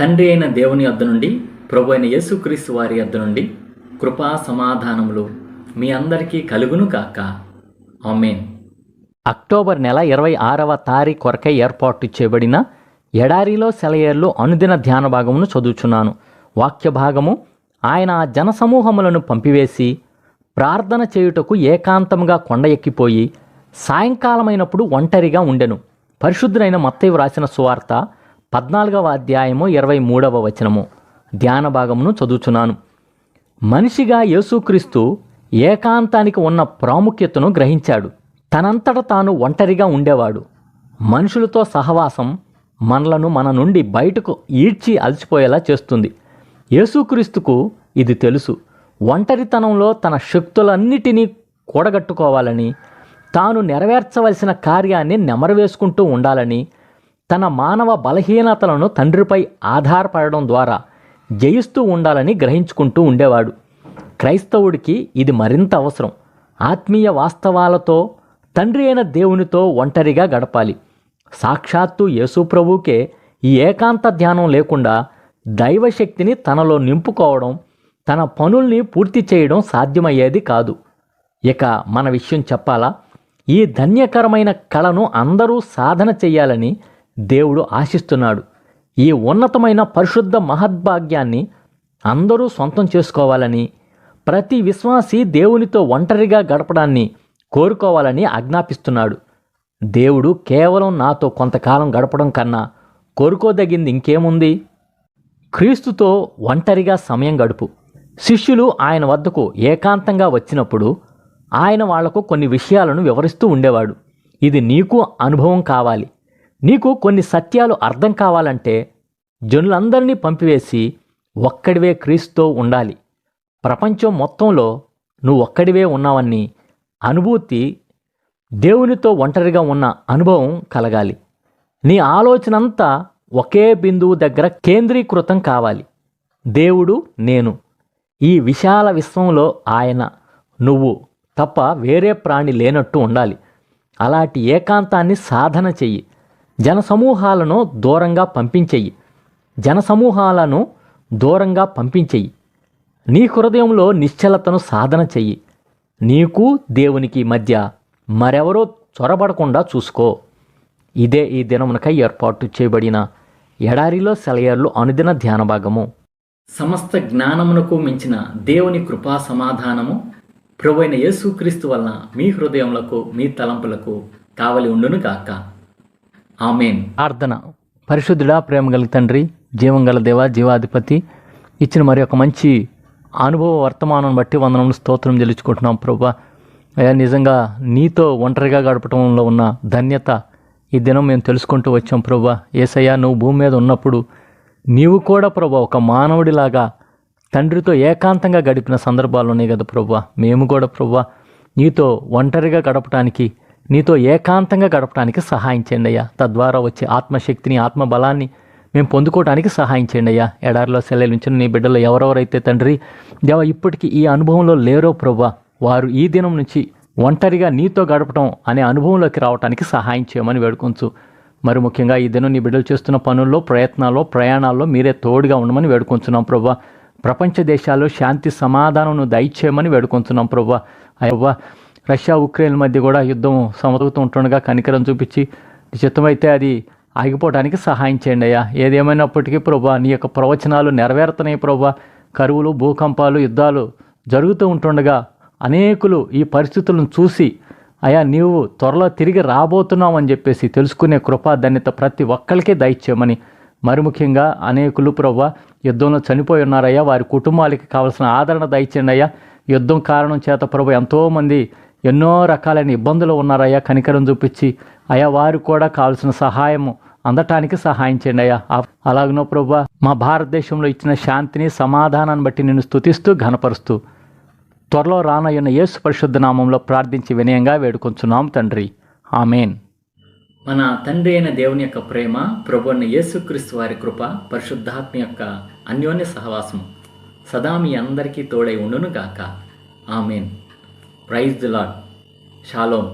తండ్రి అయిన దేవుని వద్ద నుండి ప్రభు అయిన యేసుక్రీస్తు వారి వద్ద నుండి కృపా సమాధానములు మీ అందరికీ కలుగును కాక ఆమెన్. అక్టోబర్ నెల ఇరవై ఆరవ తారీఖు కొరకై ఏర్పాటు చేయబడిన ఎడారిలో సెలయేర్లు అనుదిన ధ్యాన భాగమును చదువుచున్నాను. వాక్య భాగము ఆయన ఆ జనసమూహములను పంపివేసి ప్రార్థన చేయుటకు ఏకాంతముగా కొండ ఎక్కిపోయి సాయంకాలమైనప్పుడు ఒంటరిగా ఉండెను. పరిశుద్ధులైన మత్తయ్య వ్రాసిన సువార్త పద్నాలుగవ అధ్యాయము ఇరవై మూడవ వచనము. ధ్యాన భాగమును చదువుచున్నాను. మనిషిగా యేసుక్రీస్తు ఏకాంతానికి ఉన్న ప్రాముఖ్యతను గ్రహించాడు. తనంతట తాను ఒంటరిగా ఉండేవాడు. మనుషులతో సహవాసం మనలను మన నుండి బయటకు ఈడ్చి అలసిపోయేలా చేస్తుంది. యేసుక్రీస్తుకు ఇది తెలుసు. ఒంటరితనంలో తన శక్తులన్నిటినీ కూడగట్టుకోవాలని తాను నెరవేర్చవలసిన కార్యాన్ని నెమరవేసుకుంటూ ఉండాలని తన మానవ బలహీనతలను తండ్రిపై ఆధారపడడం ద్వారా జయిస్తూ ఉండాలని గ్రహించుకుంటూ ఉండేవాడు. క్రైస్తవుడికి ఇది మరింత అవసరం. ఆత్మీయ వాస్తవాలతో తండ్రి అయిన దేవునితో ఒంటరిగా గడపాలి. సాక్షాత్తు యేసుప్రభుకే ఈ ఏకాంత ధ్యానం లేకుండా దైవశక్తిని తనలో నింపుకోవడం తన పనుల్ని పూర్తి చేయడం సాధ్యమయ్యేది కాదు. ఇక మన విషయం చెప్పాలా? ఈ ధన్యకరమైన కళను అందరూ సాధన చేయాలని దేవుడు ఆశిస్తున్నాడు. ఈ ఉన్నతమైన పరిశుద్ధ మహద్భాగ్యాన్ని అందరూ సొంతం చేసుకోవాలని ప్రతి విశ్వాసి దేవునితో ఒంటరిగా గడపడాన్ని కోరుకోవాలని ఆజ్ఞాపిస్తున్నాడు. దేవుడు కేవలం నాతో కొంతకాలం గడపడం కన్నా కోరుకోదగింది ఇంకేముంది? క్రీస్తుతో ఒంటరిగా సమయం గడుపు. శిష్యులు ఆయన వద్దకు ఏకాంతంగా వచ్చినప్పుడు ఆయన వాళ్ళకు కొన్ని విషయాలను వివరిస్తూ ఉండేవాడు. ఇది నీకు అనుభవం కావాలి. నీకు కొన్ని సత్యాలు అర్థం కావాలంటే జనులందరినీ పంపివేసి ఒక్కడివే క్రీస్తుతో ఉండాలి. ప్రపంచం మొత్తంలో నువ్వు ఒక్కడివే ఉన్నావని అనుభూతి దేవునితో ఒంటరిగా ఉన్న అనుభవం కలగాలి. నీ ఆలోచన అంతా ఒకే బిందువు దగ్గర కేంద్రీకృతం కావాలి. దేవుడు నేను. ఈ విశాల విశ్వంలో ఆయన నువ్వు తప్ప వేరే ప్రాణి లేనట్టు ఉండాలి. అలాంటి ఏకాంతాన్ని సాధన చెయ్యి. జనసమూహాలను దూరంగా పంపించేయి. జనసమూహాలను దూరంగా పంపించేయి. నీ హృదయంలో నిశ్చలతను సాధన చెయ్యి నీకు దేవునికి మధ్య మరెవరో చొరబడకుండా చూసుకో. ఇదే ఈ దినమునకై ఏర్పాటు చేయబడిన ఎడారిలో సెలయర్లు అనుదిన ధ్యాన భాగము. సమస్త జ్ఞానమునకు మించిన దేవుని కృపా సమాధానము ప్రభు అయిన యేసుక్రీస్తు వలన మీ హృదయములకు మీ తలంపులకు కావలి ఉండును కాక ఆమెన్. ప్రార్థన. పరిశుద్ధుడా ప్రేమ గల తండ్రి జీవం గల దేవ జీవాధిపతి ఇచ్చిన మరి ఒక మంచి అనుభవ వర్తమానం బట్టి వందనం స్తోత్రం చెల్లించుకుంటున్నాం ప్రభా. అయ్యా నిజంగా నీతో ఒంటరిగా గడపటంలో ఉన్న ధన్యత ఈ దినం మేము తెలుసుకుంటూ వచ్చాం ప్రభా. ఏసయ్యా నువ్వు భూమి మీద ఉన్నప్పుడు నీవు కూడా ప్రభా ఒక మానవుడిలాగా తండ్రితో ఏకాంతంగా గడిపిన సందర్భాలు ఉన్నాయి కదా ప్రభా. మేము కూడా ప్రభా నీతో ఒంటరిగా గడపటానికి నీతో ఏకాంతంగా గడపడానికి సహాయం చేయండి అయ్యా. తద్వారా వచ్చే ఆత్మశక్తిని ఆత్మ బలాన్ని మేము పొందుకోవడానికి సహాయం చేయండి అయ్యా. ఎడారిలో సెలవులు ఉంచిన నీ బిడ్డలు ఎవరెవరైతే తండ్రి దేవ ఇప్పటికీ ఈ అనుభవంలో లేరో ప్రభా వారు ఈ దినం నుంచి ఒంటరిగా నీతో గడపడం అనే అనుభవంలోకి రావడానికి సహాయం చేయమని వేడుకొంచు. మరి ముఖ్యంగా ఈ దినం నీ బిడ్డలు చేస్తున్న పనుల్లో ప్రయత్నాల్లో ప్రయాణాల్లో మీరే తోడుగా ఉండమని వేడుకొంచున్నాం ప్రభా. ప్రపంచ దేశాల్లో శాంతి సమాధానం దయచేయమని వేడుకొంచున్నాం ప్రభా. అయ్యవ్వా రష్యా ఉక్రెయిన్ మధ్య కూడా యుద్ధం సమతుకుతూ ఉంటుండగా కనికరం చూపించి నిశ్చితమైతే అది ఆగిపోవడానికి సహాయం చేయండి అయ్యా. ఏదేమైనప్పటికీ ప్రభా నీ యొక్క ప్రవచనాలు నెరవేరుతున్నాయి ప్రభా. కరువులు భూకంపాలు యుద్ధాలు జరుగుతూ ఉంటుండగా అనేకులు ఈ పరిస్థితులను చూసి అయా నీవు త్వరలో తిరిగి రాబోతున్నావు అని చెప్పేసి తెలుసుకునే కృపాధన్యత ప్రతి ఒక్కరికే దయచేయమని. మరి ముఖ్యంగా అనేకులు ప్రవ్వ యుద్ధంలో చనిపోయి ఉన్నారయ్యా. వారి కుటుంబాలకి కావాల్సిన ఆదరణ దయచేయండి అయ్యా. యుద్ధం కారణం చేత ప్రభు ఎంతోమంది ఎన్నో రకాలైన ఇబ్బందులు ఉన్నారయ్యా కనికరం చూపించి. అయా వారు కూడా కావాల్సిన సహాయము అందటానికి సహాయం చేయండి అయ్యా. అలాగనో ప్రభా మా భారతదేశంలో ఇచ్చిన శాంతిని సమాధానాన్ని బట్టి నేను స్తుతిస్తూ ఘనపరుస్తూ త్వరలో రానయ్యున్న యేసు పరిశుద్ధ నామంలో ప్రార్థించి వినయంగా వేడుకొంచున్నాం తండ్రి. ఆమెన్. మన తండ్రి అయిన దేవుని యొక్క ప్రేమ ప్రభు అయిన యేసుక్రీస్తు వారి కృప పరిశుద్ధాత్మ యొక్క అన్యోన్య సహవాసం సదా మీ అందరికీ తోడై ఉండును గాక amen. Praise the lord shalom